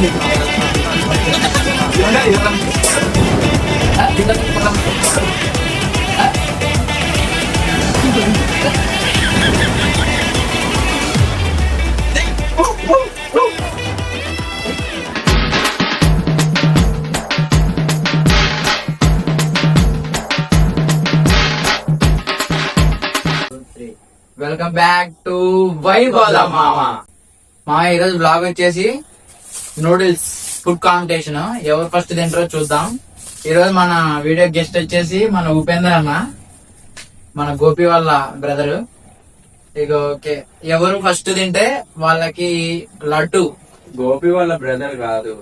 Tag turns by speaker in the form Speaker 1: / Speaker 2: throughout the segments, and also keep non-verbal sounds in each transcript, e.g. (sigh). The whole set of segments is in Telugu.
Speaker 1: 你来，你来。哎，你来，你来。哎。你。呜。
Speaker 2: వెల్కమ్ బ్యాక్ టు వైభోద మామ. మా ఈరోజు బ్లాగ్ వచ్చేసి నూడిల్స్ ఫుడ్ కాంపిటీషన్ ఎవరు ఫస్ట్ తింటారో చూద్దాం. ఈరోజు మన వీడియో గెస్ట్ వచ్చేసి మన ఉపేందర్ అన్న. మన గోపి వాళ్ళ బ్రదరు ఇక ఓకే. ఎవరు ఫస్ట్ తింటే వాళ్ళకి లడ్డు.
Speaker 3: గోపి వాళ్ళ బ్రదర్ కాదు.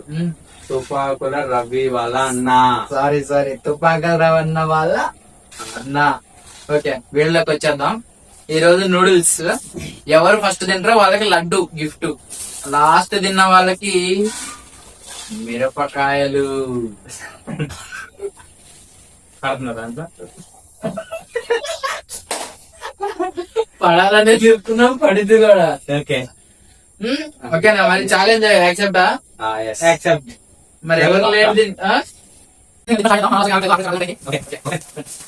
Speaker 3: తుపాకుల రవి వాళ్ళ అన్న.
Speaker 2: సారీ సారీ తుపాకల్ రవన్న వాళ్ళ అన్న. ఓకే వీళ్ళకి వచ్చేద్దాం. ఈ రోజు నూడిల్స్. ఎవరు ఫస్ట్ తింటారో వాళ్ళకి లడ్డు గిఫ్ట్. లాస్ట్ తిన్న వాళ్ళకి మిరపకాయలు. పడాలనే చెప్తున్నాం పడితే కూడా.
Speaker 3: ఓకే?
Speaker 2: ఓకేనా మరి ఛాలెంజ్ యాక్సెప్టా
Speaker 3: యాక్సెప్ట్
Speaker 2: మరి ఎవరు లేట్ (laughs)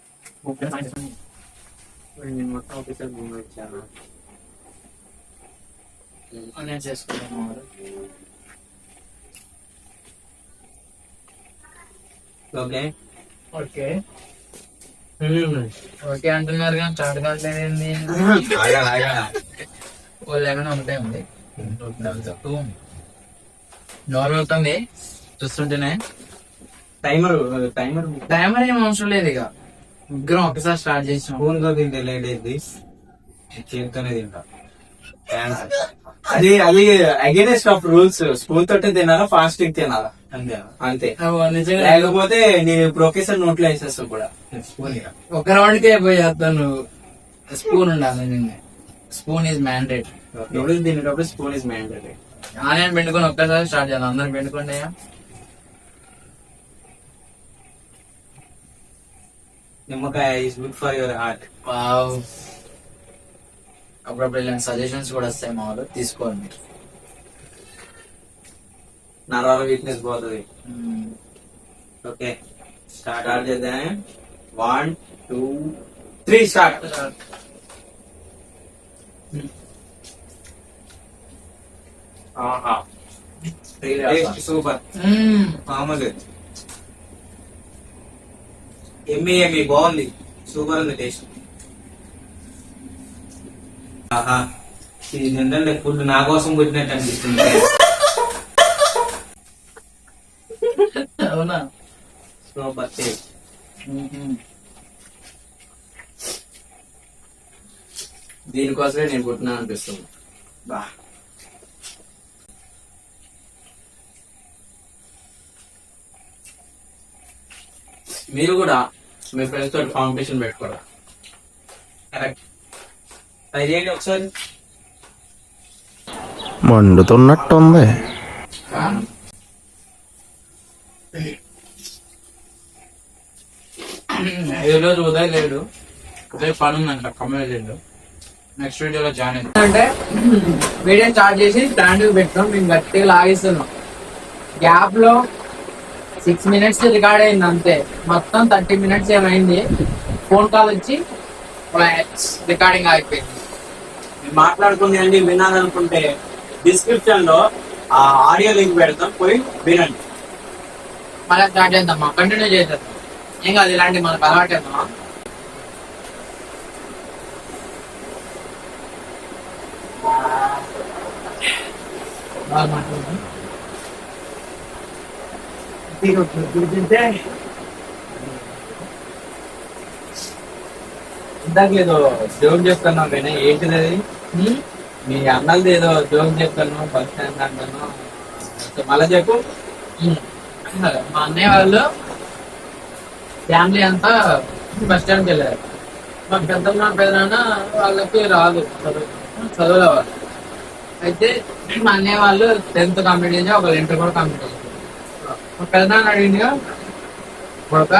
Speaker 2: ఆ? నేను నేను చేసుకున్నాను
Speaker 3: ఓకే
Speaker 2: ఓకే ఓకే అంటున్నారు కానీ చాటు కావట్లేదండి వాళ్ళు ఏమైనా ఉంటాయి ఉంది నార్మల్ అవుతుంది చూస్తుంటేనే
Speaker 3: టైమర్ టైమర్
Speaker 2: టైమర్ ఏం అవసరం లేదు ఇక ముగ్గురం ఒకసారి స్టార్ట్ చేసాం
Speaker 3: స్పూన్తో తింటే లేట్ అయింది చేతితోనే తింటా. (laughs) అది అది అగేనెస్ట్ ఆఫ్ రూల్స్ స్పూన్ తోటే తినాలా ఫాస్ట్ తినాలా? అంతే. అంతే.
Speaker 2: నిజంగా.
Speaker 3: లేకపోతే నేను ప్రొఫెసర్ నోట్లో వేసేస్తా కూడా. స్పూన్ ఇక
Speaker 2: ఒక రౌండ్ కే పోయేస్తాను స్పూన్ ఉండాలి స్పూన్ ఈజ్ మ్యాండేట్
Speaker 3: నూడిల్స్ తినేటప్పుడు స్పూన్ ఇస్ మ్యాండేటరీ
Speaker 2: ఆనియన్ పిండుకొని ఒక్కసారి స్టార్ట్ చేయాలి అందరు పిండుకోండి
Speaker 3: నిమ్మకాయ is good for your
Speaker 2: heart అప్పుడప్పుడు ఇలాంటి సజెషన్స్ కూడా వస్తాయి మా వాళ్ళు. తీసుకోండి మీరు.
Speaker 3: నరాల వీక్నెస్ పోతుంది. ఓకే స్టార్ట్ చేద్దాం. వన్ టూ త్రీ స్టార్ట్ ఆహా. సూపర్
Speaker 2: మ్మ్.
Speaker 3: మామూలు. ఎమ్మి ఎమ్మి బాగుంది సూపర్ ఉంది టేస్ట్ ఆహా ఇది ఏంటంటే ఫుడ్ నా కోసం పుట్టినట్టు అనిపిస్తుంది.
Speaker 2: అవునా?
Speaker 3: Super
Speaker 2: taste. దీనికోసమే నేను పుట్టినా అనిపిస్తుంది.
Speaker 3: బా.
Speaker 2: మీరు కూడా మీ ఫ్రెండ్స్ తోటి కాంపిటీషన్ పెట్టుకోరా?
Speaker 3: కరెక్ట్ అది చేయండి ఒకసారి.
Speaker 4: మండుతున్నట్టుంది.
Speaker 2: ఈ రోజు ఉదయం లేడు. ఉదయం పని ఉందంట కమ్యూనిటీ లేడు నెక్స్ట్ వీడియోలో జాయిన్ అయింది అంటే వీడియో స్టార్ట్ చేసి స్టాండ్ పెట్టాం మేము గట్టిగా లాగిస్తున్నాం. గ్యాప్లో సిక్స్ మినిట్స్ రికార్డ్ అయింది అంతే. మొత్తం థర్టీ మినిట్స్ ఏమైంది? ఫోన్ కాల్ వచ్చి రికార్డింగ్ అయిపోయింది
Speaker 3: మీరు మాట్లాడుకుని అండి వినాలనుకుంటే డిస్క్రిప్షన్లో ఆ ఆడియో లింక్ పెడతాం పోయి వినండి.
Speaker 2: మళ్ళీ స్టార్ట్ చేద్దామా? కంటిన్యూ చేద్దాం ఏం కాదు ఇలాంటి మనకు అలవాటు చేద్దామా బాగా మాట్లాడదాం
Speaker 3: ఇందాక ఏదో జోక్ చెప్తున్నావు కానీ ఏంటిది అది? మీ అన్నది ఏదో జోక్ చెప్తాను బస్ స్టాండ్ అంటాను మళ్ళా చెప్పు.
Speaker 5: మా అన్నయ్య వాళ్ళు ఫ్యామిలీ అంతా బస్ స్టాండ్కి వెళ్ళారు. మా పెద్దమ్మ పెదనాన్న వాళ్ళకి రాదు చదువు. చదువులేవారు అయితే మా అన్నయ్య వాళ్ళు టెన్త్ కంప్లీట్ చేసి ఒక ఇంటర్ కూడా కంప్లీట్ చేశారు. మా పెదనాన్న అడిగిందిగా ఒక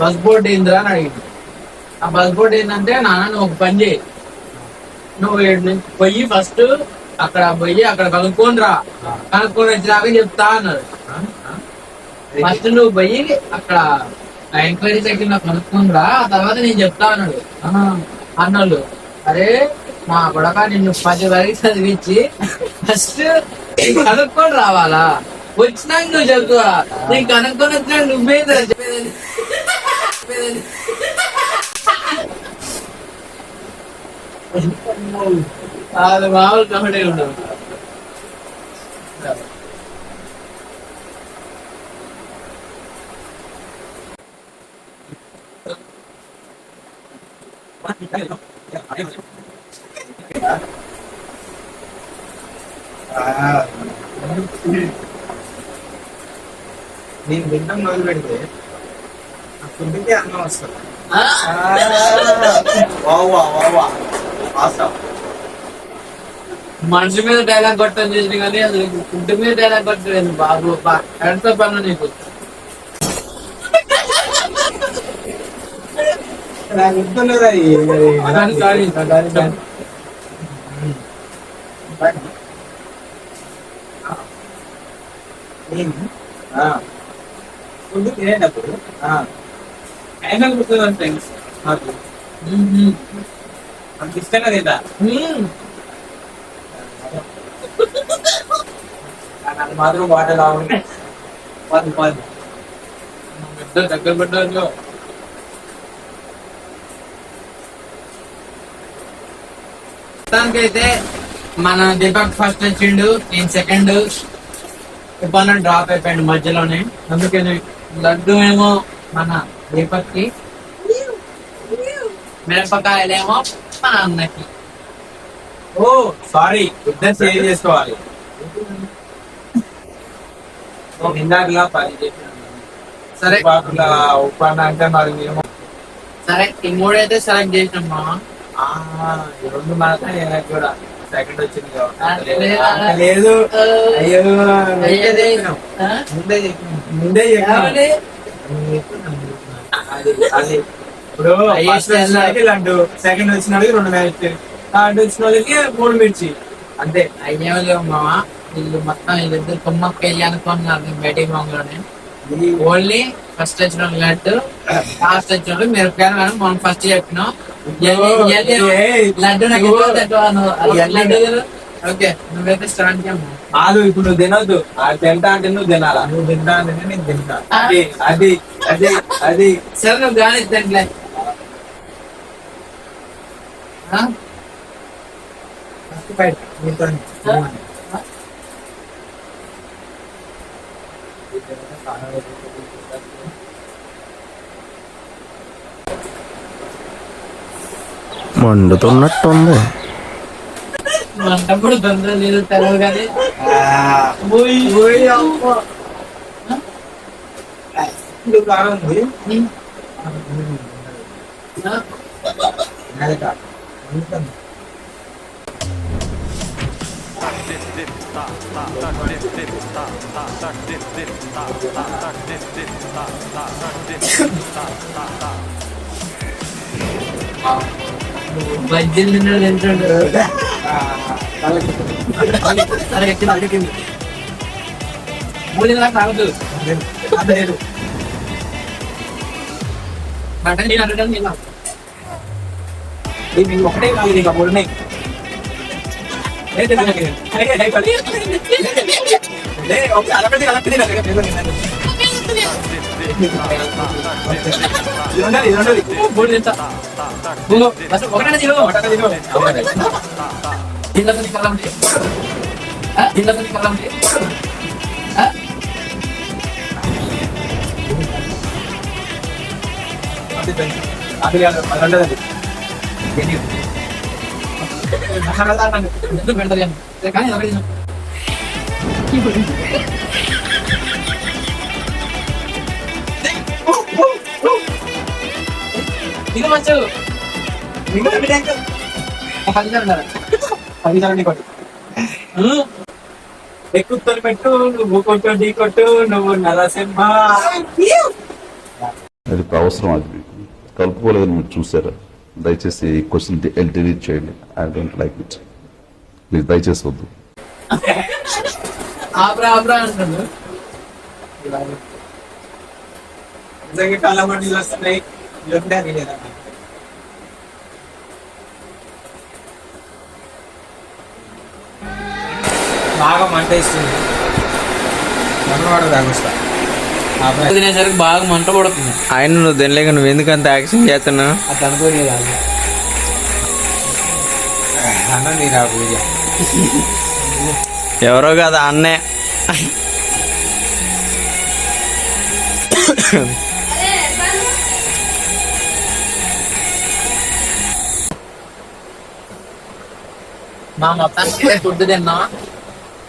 Speaker 5: బస్ బోర్డు ఏందిరా అని అడిగింది. ఆ బస్ బోర్డు ఏంటంటే నాన్న నువ్వు ఒక పని చేయి. నువ్వు నుంచి పోయి ఫస్ట్ అక్కడ పోయి అక్కడ కనుక్కొని రా కనుక్కొని వచ్చినాక చెప్తా అన్నారు ఫస్ట్ నువ్వు పోయి అక్కడ ఎంక్వైరీ సెక్షన్లో కనుక్కొని రా ఆ తర్వాత నేను చెప్తా అన్నాడు. అన్నోళ్ళు అరే మా కొడక నిన్ను పది వరకు చదివించి ఫస్ట్ కనుక్కొని రావాలా? వచ్చినాక నువ్వు చెప్తావా నేను కనుక్కొని వచ్చినాక నువ్వే చెప్పేది చెప్పేది. అది మామూలు కామెడీ ఉండదు
Speaker 3: నేను తింటాం మొదలు పెడితే ఫుడ్కి అన్నం వస్తుంది.
Speaker 5: మనిషి మీద డైలాగ్ కొట్టని చేసిన కానీ అది ఫుడ్ మీద డైలాగ్ కొట్టలేదు బాబు. ఎంత పనులు నీకు.
Speaker 3: నాకు నేను? ఫుడ్ తినేటప్పుడు ఆ, అయినా గుర్తుంది ఫ్రెండ్స్ నాకు నాకు ఇష్టంగా తింటా. అది మాత్రం వాటర్ పది పది.
Speaker 5: పెద్ద దగ్గర పెట్టారు మొత్తానికైతే మన దీపక్ ఫస్ట్ వచ్చిండు నేను సెకండ్ ఇబ్బంది డ్రాప్ అయిపోయాడు మధ్యలోనే. అందుకని లడ్డు ఏమో మన దీపక్కి మిరపకాయలేమో మన అన్నకి.
Speaker 3: ఓ సారీ ఇద్దరు సేవ్ చేసుకోవాలి? ఇందాకలా
Speaker 5: సరే.
Speaker 3: ఉప్పాకుల ఉప్పాన అంటే మరి
Speaker 5: సరే ఈ మూడైతే సెలెక్ట్ చేసినాం మామ.
Speaker 3: ఆ, ఈ రెండు మాత్రం కూడా సెకండ్ వచ్చింది కాబట్టి.
Speaker 5: ఆ, లేదా?
Speaker 3: అయ్యో? ముందే. ముందే? అది ఇప్పుడు లడ్డు సెకండ్ వచ్చిన వాళ్ళకి రెండు మ్యాచ్ థర్డ్ వచ్చిన వాళ్ళకి మూడు మిర్చి అంతే
Speaker 5: అయ్యేం లేవు మామ వీళ్ళు మొత్తం వీళ్ళిద్దరు కుమ్మక్క వెళ్ళి అనుకున్నారు బయటికి
Speaker 3: ఇది
Speaker 5: ఓన్లీ ఫస్ట్ వచ్చిన వాళ్ళు లడ్డు లాస్ట్ వచ్చిన వాళ్ళు మిరపకాయలు కానీ మనం ఫస్ట్ చెప్పినాం అది
Speaker 3: కాదు ఇప్పుడు నువ్వు తినొద్దు. ఆ తింటా అంటే నువ్వు తినాలా? నువ్వు తింటా అంటే నేను తింటా. అది అది అది అది.
Speaker 5: సరే నువ్వు గాలి తింటలే?
Speaker 4: మండుతున్నట్టుంది
Speaker 5: మంటప్పుడు తొందర లేదు తెలవు కానీ
Speaker 3: ఓయ్ ఓయ్ అమ్మ ఇది కారం ఉంది
Speaker 5: ఆ?
Speaker 3: అది కాదు. అందుకని.
Speaker 2: din din ta ta tak din din ta ta tak din din ta ta tak din din ta ta tak din din ta ta ta
Speaker 5: బజ్జీలు తిన్నాడు తింటాడు
Speaker 3: ఆ, తలకి.
Speaker 5: సరే ఎక్కింది అడిగింది మూడు నాకు తాగదు
Speaker 3: అది లేదు.
Speaker 5: మటన్ నేను అడగడం తిన్నా
Speaker 3: ఇది మీకు ఒకటే కాదు ఇది ఇంకా మూడు ఉన్నాయి. ఏ తినాలి ఇది? ఏ, ఏ, ఏ, పది. ఏ, ఓకే, అలపడి, అలపడి తినాలి. ఏ, తినాలి, తినాలి. ఇది ఉండాలి, ఇది ఉండాలి.
Speaker 5: మూడు తింటా మూడు బస్ ఒకటే తిను
Speaker 3: ఒకటే తిను. అవునండి.
Speaker 5: తిన్న కొద్ది కళ్ళం తిన్న కొద్ది కళ్ళం
Speaker 3: అది తిను. అది కొట్టు. ఎక్కుతారు పెట్టు నువ్వు కొట్టు ఢీ కొట్టు నువ్వు నరసింహ.
Speaker 6: అది అవసరం అది మీకు. కలుపుకోలేదని మీరు చూసారా? దయచేసి ఈ క్వశ్చన్ డిలీట్ చేయండి. I don't like it please దయచేసి వద్దు.
Speaker 5: ఆపరా ఆపరా అంటుండు
Speaker 3: నిజంగా కళ్ళ మండీలు వస్తున్నాయి. బాగా మంట ఇస్తుంది మనవాడు తాగొస్తా?
Speaker 5: తినేసరికి బాగా మంట పడుతుంది.
Speaker 7: ఆయన నువ్వు తినలేక నువ్వు ఎందుకు అంత యాక్షన్ చేస్తున్నావు?
Speaker 3: అట్లా అనుకోలేదు అన్న పూజ
Speaker 7: ఎవరో కదా అన్నే.
Speaker 5: మా మొత్తానికి ఫుడ్ తిన్నా.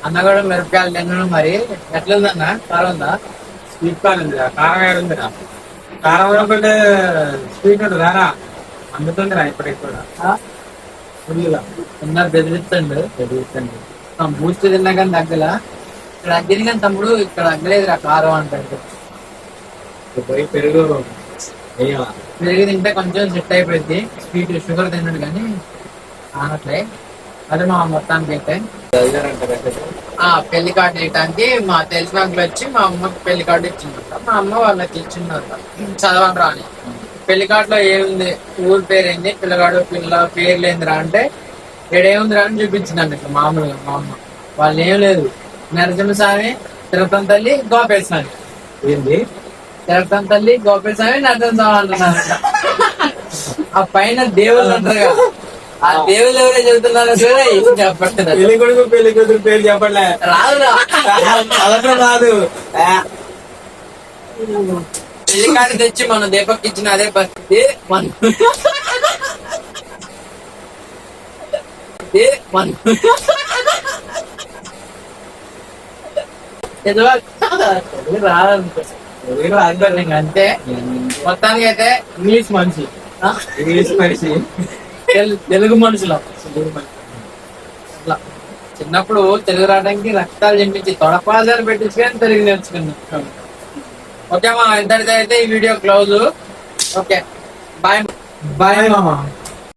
Speaker 5: అన్న కూడా మిరపకాయలు తిన్నాను మరి. ఎట్లుందన్న? కారం ఉందా
Speaker 3: స్వీట్ కార్న్ ఉందిరా. కారం ఏడు ఉందిరా. కారం ఒకటి స్వీట్ ఉంటుంది. రారా? అందుతుందిరా ఇప్పటికి కూడా. ఫుల్గా
Speaker 5: ఉన్నారు బెదిరిస్తండు. బెదిరిస్తండు. బూస్ట్ తిన్నా కానీ తగ్గల. ఇక్కడ అగ్గిరి కానీ తమ్ముడు ఇక్కడ అగ్గలేదు కారం అంటాడు.
Speaker 3: పోయి పెరుగు
Speaker 5: పెరిగి తింటే కొంచెం సెట్ అయిపోయింది స్వీట్ షుగర్ తిన్నాడు కానీ అనట్లే అది మా మొత్తానికి అయితే. ఆ పెళ్ళి కార్డు ఇవ్వడానికి మా తెలిసిన అంకులు వచ్చి మా అమ్మకి పెళ్ళి కార్డు ఇచ్చిందంట. మా అమ్మ వాళ్ళకి ఇచ్చిందంట. చదవండి రా అని పెళ్ళి కార్డులో ఏముంది? ఊరి పేరు ఏంది పిల్లగాడు పిల్ల పేర్లు ఏందిరా అంటే ఏడేముందిరా అని చూపించిందండి ఇట్లా మామూలుగా మా అమ్మ. వాళ్ళు ఏం లేదు. నరసింహస్వామి తిరుపతి తల్లి గోపేశ్వరి
Speaker 3: ఏంది?
Speaker 5: తిరుపతి తల్లి గోపేశ్వరి నరసింహస్వామి అంటున్నారంట. ఆ పైన దేవుళ్ళు ఉంటారు కదా ఆ దేవుళ్ళు ఎవరే చెబుతున్నారో చూడ చెప్పట్లేదు.
Speaker 3: పెళ్ళి కొడుకు పెళ్ళి కూతురు పేరు చెప్పలే
Speaker 5: రాదురా.
Speaker 3: అదొక రాదు.
Speaker 5: పెళ్ళి కార్డు తెచ్చి మన దీపక్ ఇచ్చిన అదే పరిస్థితి మన ఏ? మన రాదు ఇంక అంతే. మొత్తానికి అయితే ఇంగ్లీష్ మనిషి?
Speaker 3: ఇంగ్లీష్ మనిషి.
Speaker 5: తెలుగు మనుషులు అట్లా. చిన్నప్పుడు తెలుగు రావడానికి రక్తాలు చెప్పించి తొడపాదాలు పెట్టించుకొని తెలుగు నేర్చుకున్నాం. ఓకే మా ఇంతటితో అయితే ఈ video close. Okay. Bye.
Speaker 3: Bye మామా.